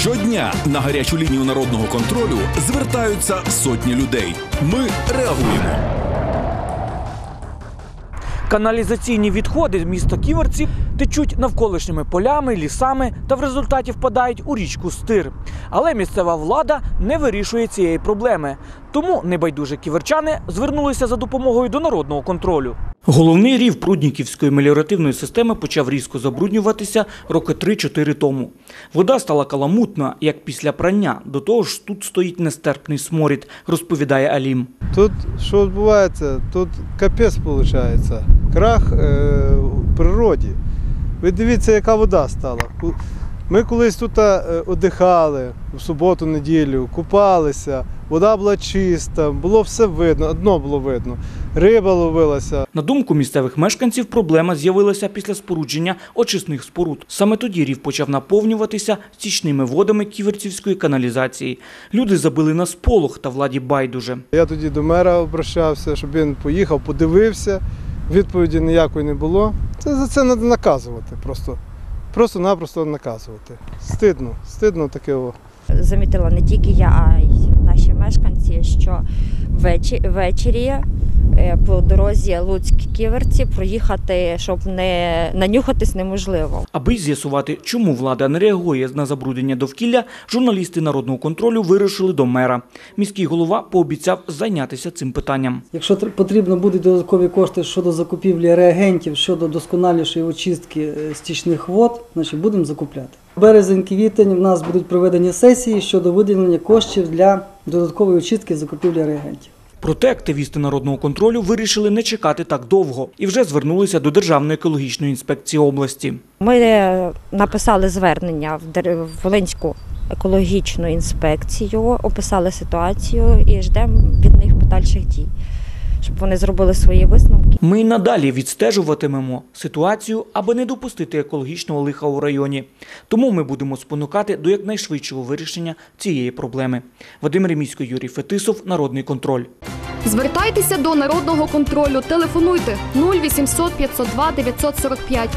Щодня на гарячу лінію народного контролю звертаються сотні людей. Ми реагуємо. Каналізаційні відходи міста Ківерці течуть навколишніми полями, лісами та в результаті впадають у річку Стир. Але місцева влада не вирішує цієї проблеми. Тому небайдужі ківерчани звернулися за допомогою до народного контролю. Головний рів Прудніківської меліоративної системи почав різко забруднюватися роки 3-4 тому. Вода стала каламутна, як після прання. До того ж, тут стоїть нестерпний сморід, розповідає Алім. Тут що відбувається? Тут капець виходить. Крах е, в природі. Ви дивіться, яка вода стала. Ми колись тут е, одихали в суботу, неділю, купалися, вода була чиста, було все видно, одно було видно. Риба ловилася. На думку місцевих мешканців, проблема з'явилася після спорудження очисних споруд. Саме тоді рів почав наповнюватися стічними водами ківерцівської каналізації. Люди забили на сполох та владі байдуже. Я тоді до мера обращався, щоб він поїхав, подивився. Відповіді ніякої не було. Це за це треба наказувати просто. Просто-напросто наказувати. Стидно, стидно таке. о. замітила не тільки я, а й наші мешканці, що ввечері по дорозі Луцьк-Ківерці проїхати, щоб не нанюхатись неможливо. Аби з'ясувати, чому влада не реагує на забруднення довкілля, журналісти народного контролю вирушили до мера. Міський голова пообіцяв зайнятися цим питанням. Якщо потрібно будуть додаткові кошти щодо закупівлі реагентів, щодо досконалішої очистки е, стічних вод, значить будемо закупляти. Березень, квітень в нас будуть проведені сесії щодо виділення коштів для додаткової очистки закупівлі реагентів. Проте активісти народного контролю вирішили не чекати так довго і вже звернулися до Державної екологічної інспекції області. Ми е, написали звернення в Волинську екологічну інспекцію, описали ситуацію і ждемо від них подальших дій, вони зробили свої висновки. Ми й надалі відстежуватимемо ситуацію, аби не допустити екологічного лиха у районі. Тому ми будемо спонукати до якнайшвидшого вирішення цієї проблеми. Вадим Ремісько, Юрій Фетисов, Народний контроль. Звертайтеся до народного контролю. Телефонуйте 0800 502 945